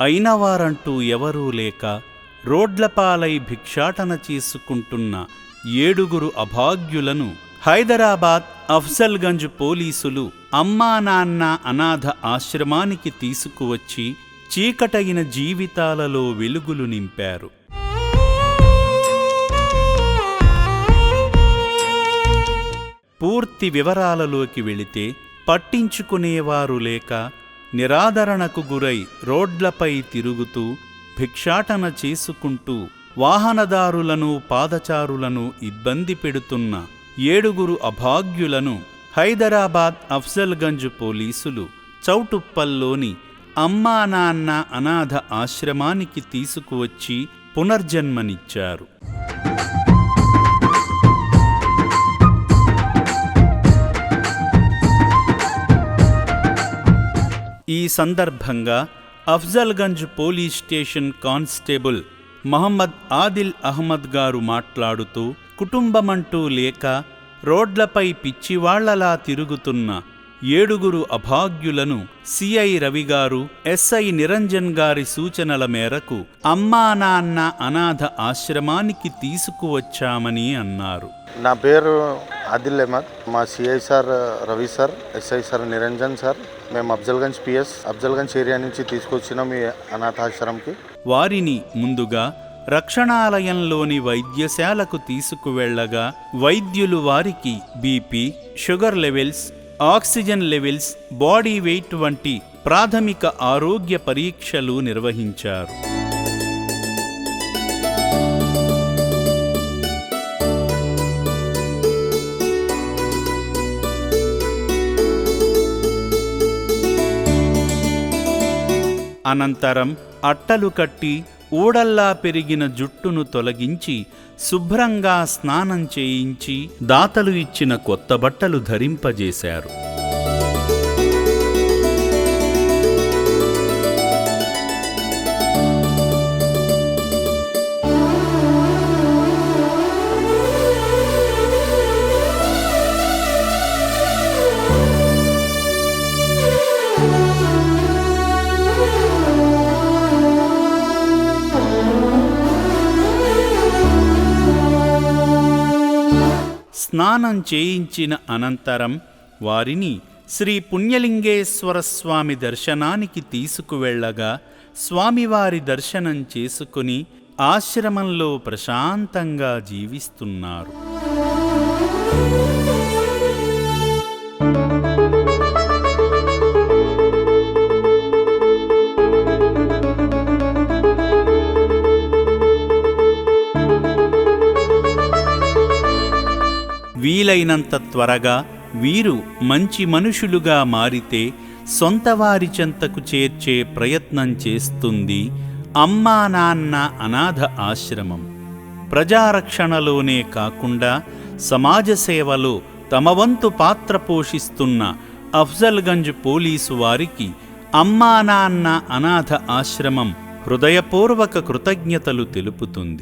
అయినవారంటూ ఎవరూ లేక రోడ్లపాలై భిక్షాటన చేసుకుంటున్న ఏడుగురు అభాగ్యులను హైదరాబాద్ అఫ్జల్గంజ్ పోలీసులు అమ్మా నాన్న అనాథ ఆశ్రమానికి తీసుకువచ్చి చీకటైన జీవితాలలో వెలుగులు నింపారు. పూర్తి వివరాలలోకి వెళితే పట్టించుకునేవారు లేక నిరాదరణకు గురై రోడ్లపై తిరుగుతూ భిక్షాటన చేసుకుంటూ వాహనదారులను పాదచారులను ఇబ్బంది పెడుతున్న ఏడుగురు అభాగ్యులను హైదరాబాద్ అఫ్జల్గంజ్ పోలీసులు చౌటుప్పల్లోని అమ్మా నాన్న అనాథ ఆశ్రమానికి తీసుకువచ్చి పునర్జన్మనిచ్చారు. సందర్భంగా Afzalgunj police station constable Mohammed Adil Ahmed గారు మాట్లాడుతూ కుటుంబమంటూ లేక రోడ్లపై పిచ్చివాళ్ళలా తిరుగుతున్న ఏడుగురు అభాగ్యులను సిఐ రవిగారు ఎస్ఐ నిరంజన్ గారి సూచనల మేరకు అమ్మా నాన్న అనాథ ఆశ్రమానికి తీసుకువచ్చామని అన్నారు. నా పేరు ఆదిల్ అహ్మద్ మా CI sir Ravi sir SI sir Niranjan sir. మేము అఫ్జల్గంజ్ పిఎస్ అఫ్జల్గంజ్ ఏరియా నుంచి తీసుకొచ్చినాం ఈ అనాథాశ్రమంకి. వారిని ముందుగా రక్షణాలయంలోని వైద్యశాలకు తీసుకువెళ్ళగా వైద్యులు వారికి BP sugar levels oxygen levels body weight వంటి ప్రాథమిక ఆరోగ్య పరీక్షలు నిర్వహించారు. అనంతరం అట్టలు కట్టి ఊడల్లా పెరిగిన జుట్టును తొలగించి శుభ్రంగా స్నానం చేయించి దాతలు ఇచ్చిన కొత్త బట్టలు ధరింపజేశారు. స్నానం చేయించిన అనంతరం వారిని శ్రీ పుణ్యలింగేశ్వర స్వామి దర్శనానికి తీసుకువెళ్ళగా స్వామివారి దర్శనం చేసుకుని ఆశ్రమంలో ప్రశాంతంగా జీవిస్తున్నారు. వీలైనంత త్వరగా వీరు మంచి మనుషులుగా మారితే సొంతవారి చెంతకు చేర్చే ప్రయత్నం చేస్తుంది అమ్మా నాన్న అనాథ ఆశ్రమం. ప్రజారక్షణలోనే కాకుండా సమాజ సేవలో తమ వంతు పాత్ర పోషిస్తున్న అఫ్జల్గంజ్ పోలీసు వారికి అమ్మా నాన్న అనాథ ఆశ్రమం హృదయపూర్వక కృతజ్ఞతలు తెలుపుతుంది.